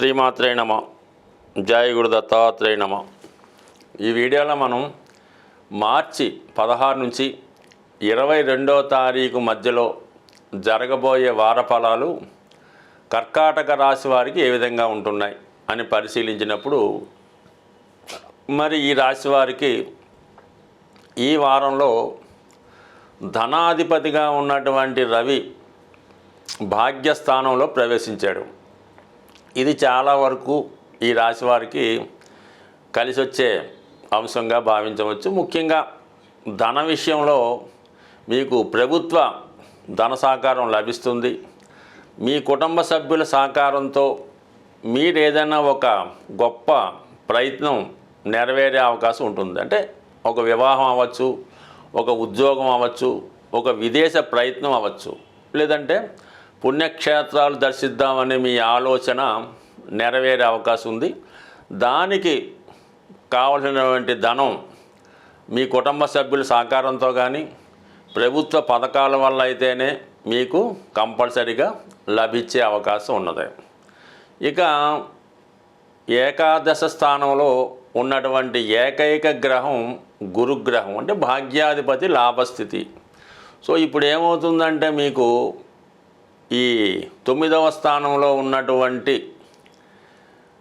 శ్రీమాత్రే నమ. జయ గురు దత్తాత్రేయ నమ. ఈ వీడియోలో మనం మార్చి పదహారు నుంచి ఇరవై రెండో తారీఖు మధ్యలో జరగబోయే వారఫలాలు కర్కాటక రాశి వారికి ఏ విధంగా ఉంటున్నాయి అని పరిశీలించినప్పుడు మరి ఈ రాశి వారికి ఈ వారంలో ధనాధిపతిగా ఉన్నటువంటి రవి భాగ్యస్థానంలో ప్రవేశించాడు. ఇది చాలా వరకు ఈ రాశి వారికి కలిసి వచ్చే అంశంగా భావించవచ్చు. ముఖ్యంగా ధన విషయంలో మీకు ప్రభుత్వ ధన సహకారం లభిస్తుంది. మీ కుటుంబ సభ్యుల సహకారంతో మీరు ఏదైనా ఒక గొప్ప ప్రయత్నం నెరవేరే అవకాశం ఉంటుంది. అంటే ఒక వివాహం అవ్వచ్చు ఒక ఉద్యోగం అవ్వచ్చు ఒక విదేశ ప్రయత్నం అవ్వచ్చు. లేదంటే పుణ్యక్షేత్రాలు దర్శిద్దామనే మీ ఆలోచన నెరవేరే అవకాశం ఉంది. దానికి కావలసినటువంటి ధనం మీ కుటుంబ సభ్యుల సహకారంతో కానీ ప్రభుత్వ పథకాల వల్ల అయితేనే మీకు కంపల్సరిగా లభించే అవకాశం ఉన్నది. ఇక ఏకాదశ స్థానంలో ఉన్నటువంటి ఏకైక గ్రహం గురుగ్రహం అంటే భాగ్యాధిపతి లాభస్థితి. సో ఇప్పుడు ఏమవుతుందంటే మీకు ఈ తొమ్మిదవ స్థానంలో ఉన్నటువంటి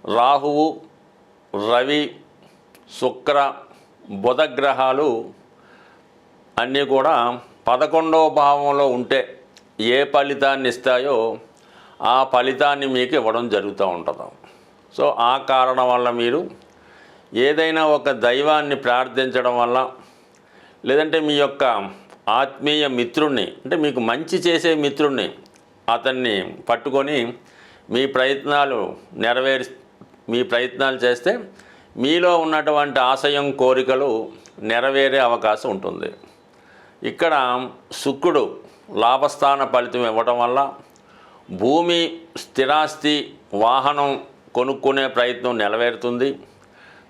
రాహువు రవి శుక్ర బుధ గ్రహాలు అన్నీ కూడా పదకొండవ భావంలో ఉంటే ఏ ఫలితాన్ని ఇస్తాయో ఆ ఫలితాన్ని మీకు ఇవ్వడం జరుగుతూ ఉంటుంది. సో ఆ కారణం వల్ల మీరు ఏదైనా ఒక దైవాన్ని ప్రార్థించడం వల్ల లేదంటే మీ యొక్క ఆత్మీయ మిత్రుణ్ణి అంటే మీకు మంచి చేసే మిత్రుణ్ణి అతన్ని పట్టుకొని మీ ప్రయత్నాలు నెరవేరి మీ ప్రయత్నాలు చేస్తే మీలో ఉన్నటువంటి ఆశయం కోరికలు నెరవేరే అవకాశం ఉంటుంది. ఇక్కడ శుక్రుడు లాభస్థాన ఫలితం ఇవ్వటం వల్ల భూమి స్థిరాస్తి వాహనం కొనుక్కునే ప్రయత్నం నెరవేరుతుంది.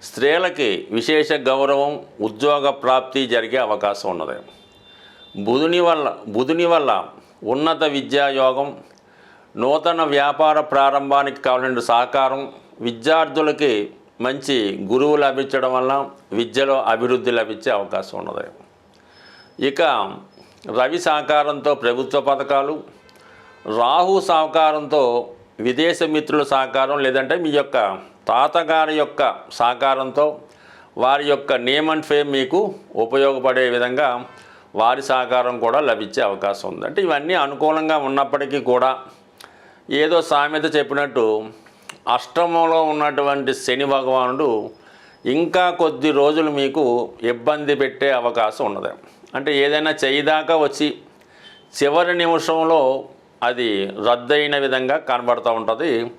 స్త్రీలకి విశేష గౌరవం ఉద్యోగ ప్రాప్తి జరిగే అవకాశం ఉన్నది. బుధుని వల్ల బుధుని వల్ల ఉన్నత విద్యాయోగం నూతన వ్యాపార ప్రారంభానికి కావాలంటే సహకారం విద్యార్థులకి మంచి గురువు లభించడం వల్ల విద్యలో అభివృద్ధి లభించే అవకాశం ఉన్నది. ఇక రవి సహకారంతో ప్రభుత్వ పథకాలు రాహు సహకారంతో విదేశ మిత్రుల సహకారం లేదంటే మీ యొక్క తాతగారి యొక్క సహకారంతో వారి యొక్క నేమ్ అండ్ ఫేమ్ మీకు ఉపయోగపడే విధంగా వారి సహకారం కూడా లభించే అవకాశం ఉంది. అంటే ఇవన్నీ అనుకూలంగా ఉన్నప్పటికీ కూడా ఏదో సామెత చెప్పినట్టు అష్టమంలో ఉన్నటువంటి శని భగవానుడు ఇంకా కొద్ది రోజులు మీకు ఇబ్బంది పెట్టే అవకాశం ఉన్నది. అంటే ఏదైనా చేయిదాకా వచ్చి చివరి నిమిషంలో అది రద్దయిన విధంగా కనబడుతూ ఉంటుంది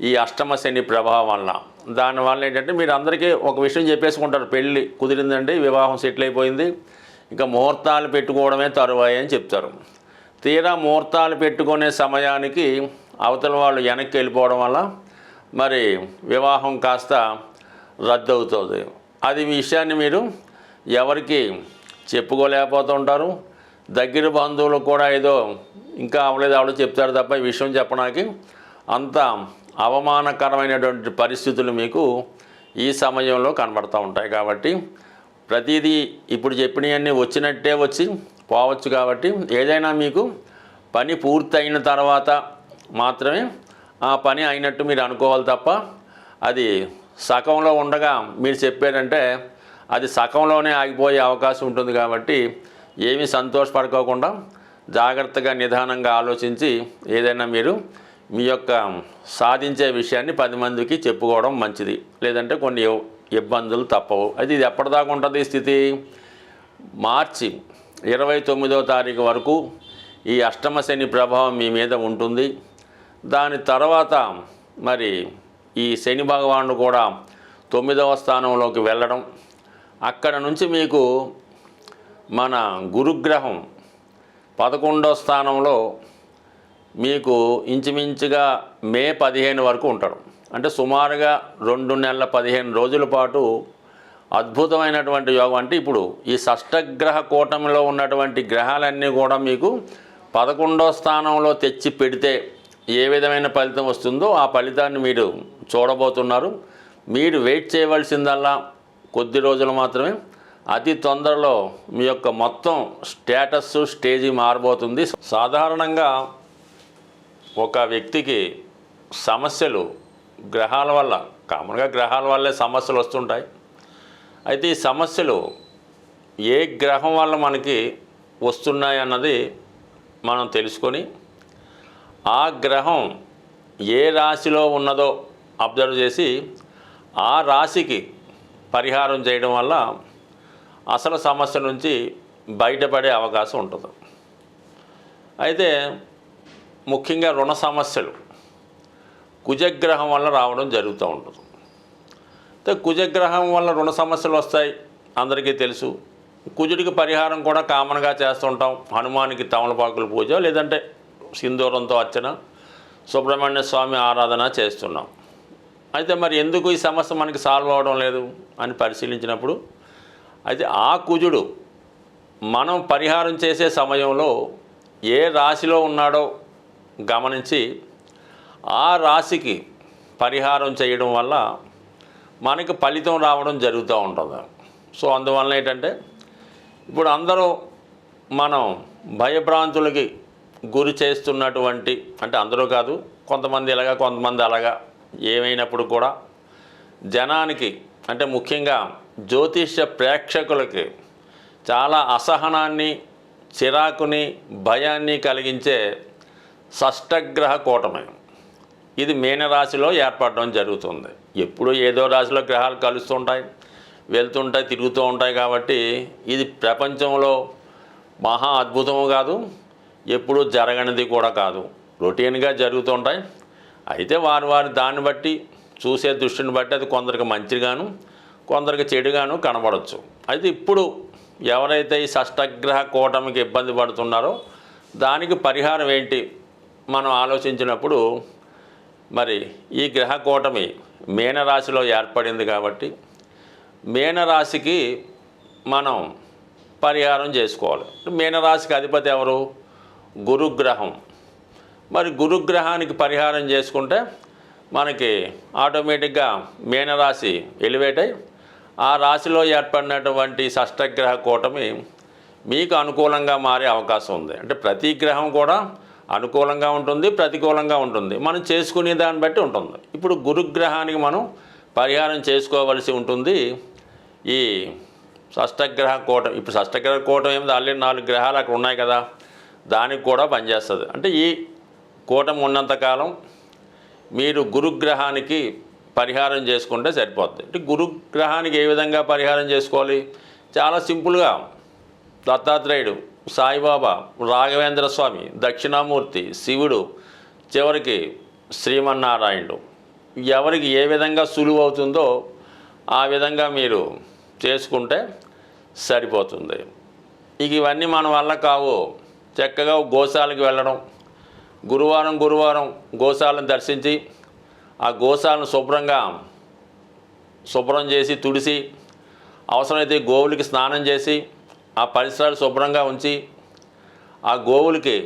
ఈ అష్టమ శని ప్రభావం వల్ల దానివల్ల ఏంటంటే మీరు అందరికీ ఒక విషయం చెప్పేసుకుంటారు. పెళ్ళి కుదిరిందండి వివాహం సెటిల్ అయిపోయింది. ఇంకా ముహూర్తాలు పెట్టుకోవడమే తరువాయి అని చెప్తారు. తీరా ముహూర్తాలు పెట్టుకునే సమయానికి అవతల వాళ్ళు వెనక్కి వెళ్ళిపోవడం వల్ల మరి వివాహం కాస్త రద్దు అవుతుంది అది విషయాన్ని మీరు ఎవరికి చెప్పుకోలేకపోతుంటారు. దగ్గర బంధువులు కూడా ఏదో ఇంకా అవలేదు అవలేదు చెప్తారు తప్ప ఈ విషయం చెప్పడానికి అంత అవమానకరమైనటువంటి పరిస్థితులు మీకు ఈ సమయంలో కనబడుతూ ఉంటాయి. కాబట్టి ప్రతిదీ ఇప్పుడు చెప్పినవన్నీ వచ్చినట్టే వచ్చి పోవచ్చు కాబట్టి ఏదైనా మీకు పని పూర్తయిన తర్వాత మాత్రమే ఆ పని అయినట్టు మీరు అనుకోవాలి తప్ప అది సగంలో ఉండగా మీరు చెప్పారంటే అది సగంలోనే ఆగిపోయే అవకాశం ఉంటుంది కాబట్టి ఏమీ సంతోషపడుకోకుండా జాగ్రత్తగా నిదానంగా ఆలోచించి ఏదైనా మీరు మీ యొక్క సాధించే విషయాన్ని పది మందికి చెప్పుకోవడం మంచిది. లేదంటే కొన్ని ఇబ్బందులు తప్పవు. అది ఇది ఎప్పటిదాకా ఉంటుంది స్థితి? మార్చి ఇరవై తొమ్మిదో తారీఖు వరకు ఈ అష్టమ శని ప్రభావం మీ మీద ఉంటుంది. దాని తర్వాత మరి ఈ శని భగవానుడు కూడా తొమ్మిదవ స్థానంలోకి వెళ్ళడం. అక్కడ నుంచి మీకు మన గురుగ్రహం పదకొండవ స్థానంలో మీకు ఇంచుమించుగా మే పదిహేను వరకు ఉంటాడు అంటే సుమారుగా రెండు నెలల పదిహేను రోజుల పాటు అద్భుతమైనటువంటి యోగం. అంటే ఇప్పుడు ఈ షష్టగ్రహ కూటమిలో ఉన్నటువంటి గ్రహాలన్నీ కూడా మీకు పదకొండో స్థానంలో తెచ్చి పెడితే ఏ విధమైన ఫలితం వస్తుందో ఆ ఫలితాన్ని మీరు చూడబోతున్నారు. మీరు వెయిట్ చేయవలసిందల్లా కొద్ది రోజులు మాత్రమే. అతి తొందరలో మీ యొక్క మొత్తం స్టేటస్ స్టేజీ మారబోతుంది. సాధారణంగా ఒక వ్యక్తికి సమస్యలు గ్రహాల వల్ల కామన్గా గ్రహాల వల్లే సమస్యలు వస్తుంటాయి. అయితే ఈ సమస్యలు ఏ గ్రహం వల్ల మనకి వస్తున్నాయి అన్నది మనం తెలుసుకొని ఆ గ్రహం ఏ రాశిలో ఉన్నదో అబ్జర్వ్ చేసి ఆ రాశికి పరిహారం చేయడం వల్ల అసలు సమస్య నుంచి బయటపడే అవకాశం ఉంటుంది. అయితే ముఖ్యంగా రుణ సమస్యలు. కుజగ్రహం వల్ల రావడం జరుగుతూ ఉంటుంది. అయితే కుజగ్రహం వల్ల రుణ సమస్యలు వస్తాయి అందరికీ తెలుసు. కుజుడికి పరిహారం కూడా కామన్గా చేస్తుంటాం. హనుమానికి తమలపాకుల పూజ లేదంటే సింధూరంతో అర్చన సుబ్రహ్మణ్య స్వామి ఆరాధన చేస్తున్నాం. అయితే మరి ఎందుకు ఈ సమస్య మనకి సాల్వ్ అవ్వడం లేదు అని పరిశీలించినప్పుడు అయితే ఆ కుజుడు మనం పరిహారం చేసే సమయంలో ఏ రాశిలో ఉన్నాడో గమనించి ఆ రాశికి పరిహారం చేయడం వల్ల మనకి ఫలితం రావడం జరుగుతూ ఉంటుంది. సో అందువలన ఏంటంటే ఇప్పుడు అందరూ మనం భయభ్రాంతులకి గురి చేస్తున్నటువంటి అంటే అందరూ కాదు కొంతమంది ఇలాగా కొంతమంది అలాగా ఏమైనప్పుడు కూడా జనానికి అంటే ముఖ్యంగా జ్యోతిష్య ప్రేక్షకులకి చాలా అసహనాన్ని చిరాకుని భయాన్ని కలిగించే షష్టగ్రహ కూటమి. ఇది మీనరాశిలో ఏర్పడడం జరుగుతుంది. ఎప్పుడు ఏదో రాశిలో గ్రహాలు కలుస్తుంటాయి వెళ్తుంటాయి తిరుగుతూ ఉంటాయి కాబట్టి ఇది ప్రపంచంలో మహా అద్భుతము కాదు ఎప్పుడు జరగనిది కూడా కాదు. రొటీన్గా జరుగుతుంటాయి. అయితే వారు వారి దాన్ని బట్టి చూసే దృష్టిని బట్టి అది కొందరికి మంచిగాను కొందరికి చెడుగాను కనబడవచ్చు అయితే ఇప్పుడు ఎవరైతే ఈ షష్టగ్రహ కూటమికి ఇబ్బంది పడుతున్నారో దానికి పరిహారం ఏంటి? మనం ఆలోచించినప్పుడు మరి ఈ గ్రహ కూటమి మీనరాశిలో ఏర్పడింది కాబట్టి మీనరాశికి మనం పరిహారం చేసుకోవాలి. మీనరాశికి అధిపతి ఎవరు? గురుగ్రహం. మరి గురుగ్రహానికి పరిహారం చేసుకుంటే మనకి ఆటోమేటిక్గా మీనరాశి ఎలివేట్ అయి ఆ రాశిలో ఏర్పడినటువంటి షష్టగ్రహ కూటమి మీకు అనుకూలంగా మారే అవకాశం ఉంది. అంటే ప్రతి గ్రహం కూడా అనుకూలంగా ఉంటుంది ప్రతికూలంగా ఉంటుంది. మనం చేసుకునే దాన్ని బట్టి ఉంటుంది. ఇప్పుడు గురుగ్రహానికి మనం పరిహారం చేసుకోవలసి ఉంటుంది. ఈ షష్టగ్రహ కూటం ఇప్పుడు షష్టగ్రహ కూటం ఏమిటి? ఆల్రెడీ నాలుగు గ్రహాలు అక్కడ ఉన్నాయి కదా. దానికి కూడా పనిచేస్తుంది. అంటే ఈ కూటం ఉన్నంతకాలం మీరు గురుగ్రహానికి పరిహారం చేసుకుంటే సరిపోద్ది. అంటే గురుగ్రహానికి ఏ విధంగా పరిహారం చేసుకోవాలి? చాలా సింపుల్గా. దత్తాత్రేయుడు సాయిబాబా రాఘవేంద్ర స్వామి దక్షిణామూర్తి శివుడు చివరికి శ్రీమన్నారాయణుడు. ఎవరికి ఏ విధంగా సులువు అవుతుందో ఆ విధంగా మీరు చేసుకుంటే సరిపోతుంది. ఇక ఇవన్నీ మన వల్ల కావు. చక్కగా గోశాలకు వెళ్ళడం గురువారం గురువారం గోశాలను దర్శించి ఆ గోశాలను శుభ్రంగా శుభ్రం చేసి తుడిసి అవసరమైతే గోవులకి స్నానం చేసి ఆ పరిసరాలు శుభ్రంగా ఉంచి ఆ గోవులకి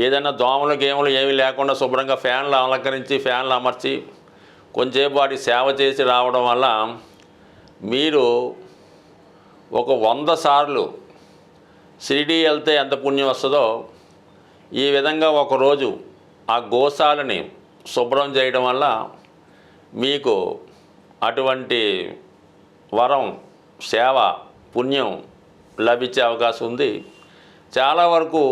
ఏదైనా దోమలు గేములు ఏమీ లేకుండా శుభ్రంగా ఫ్యాన్లు అలంకరించి ఫ్యాన్లు అమర్చి కొంచెంసేపు వాటి సేవ చేసి రావడం వల్ల మీరు ఒక వంద సార్లు షిరిడి వెళ్తే ఎంత పుణ్యం వస్తుందో ఈ విధంగా ఒకరోజు ఆ గోశాలని శుభ్రం చేయడం వల్ల మీకు అటువంటి వరం సేవ పుణ్యం లభించే అవకాశం ఉంది. చాలా వరకు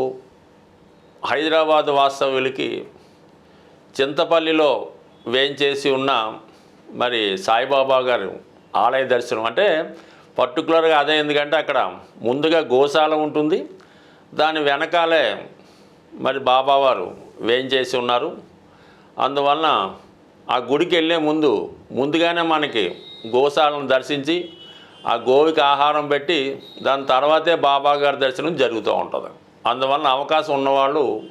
హైదరాబాద్ వాస్తవ్యులకి చింతపల్లిలో వేయించేసి ఉన్న మరి సాయిబాబా గారు ఆలయ దర్శనం అంటే పర్టికులర్గా అదే ఎందుకంటే అక్కడ ముందుగా గోశాల ఉంటుంది. దాని వెనకాలే మరి బాబావారు వేయించేసి ఉన్నారు. అందువలన ఆ గుడికి వెళ్ళే ముందు ముందుగానే మనకి గోశాలను దర్శించి ఆ గోవికి ఆహారం పెట్టి దాని తర్వాతే బాబా గారి దర్శనం జరుగుతూ ఉంటుంది. అందువలన అవకాశం ఉన్నవాళ్ళు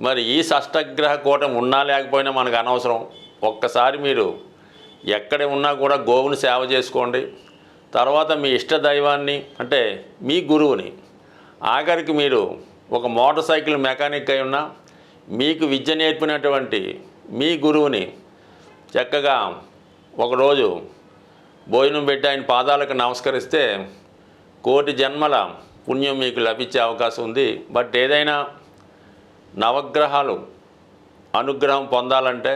మరి ఈ షష్టగ్రహ కూటం ఉన్నా లేకపోయినా మనకు అనవసరం. ఒక్కసారి మీరు ఎక్కడ ఉన్నా కూడా గోవుని సేవ చేసుకోండి. తర్వాత మీ ఇష్ట దైవాన్ని అంటే మీ గురువుని. ఆఖరికి మీరు ఒక మోటార్ సైకిల్ మెకానిక్ అయి ఉన్నా మీకు విద్య నేర్పినటువంటి మీ గురువుని చక్కగా ఒకరోజు భోజనం పెట్టి ఆయన పాదాలకు నమస్కరిస్తే కోటి జన్మల పుణ్యం మీకు లభించే అవకాశం ఉంది. బట్ ఏదైనా నవగ్రహాలు అనుగ్రహం పొందాలంటే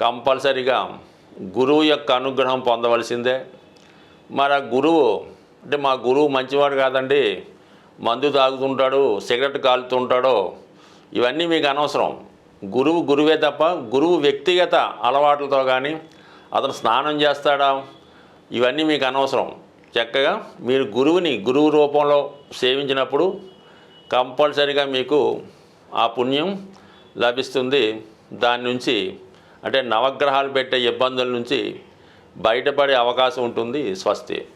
కంపల్సరిగా గురువు యొక్క అనుగ్రహం పొందవలసిందే. మరి ఆ గురువు అంటే మా గురువు మంచివాడు కాదండి. మందు తాగుతుంటాడు సిగరెట్ కాలుతుంటాడో ఇవన్నీ మీకు అనవసరం. గురువు గురువే తప్ప గురువు వ్యక్తిగత అలవాట్లతో కానీ అతను స్నానం చేస్తాడా ఇవన్నీ మీకు అనవసరం. చక్కగా మీరు గురువుని గురువు రూపంలో సేవించినప్పుడు కంపల్సరిగా మీకు ఆ పుణ్యం లభిస్తుంది. దాని నుంచి అంటే నవగ్రహాలు పెట్టే ఇబ్బందుల నుంచి బయటపడే అవకాశం ఉంటుంది స్వస్తి.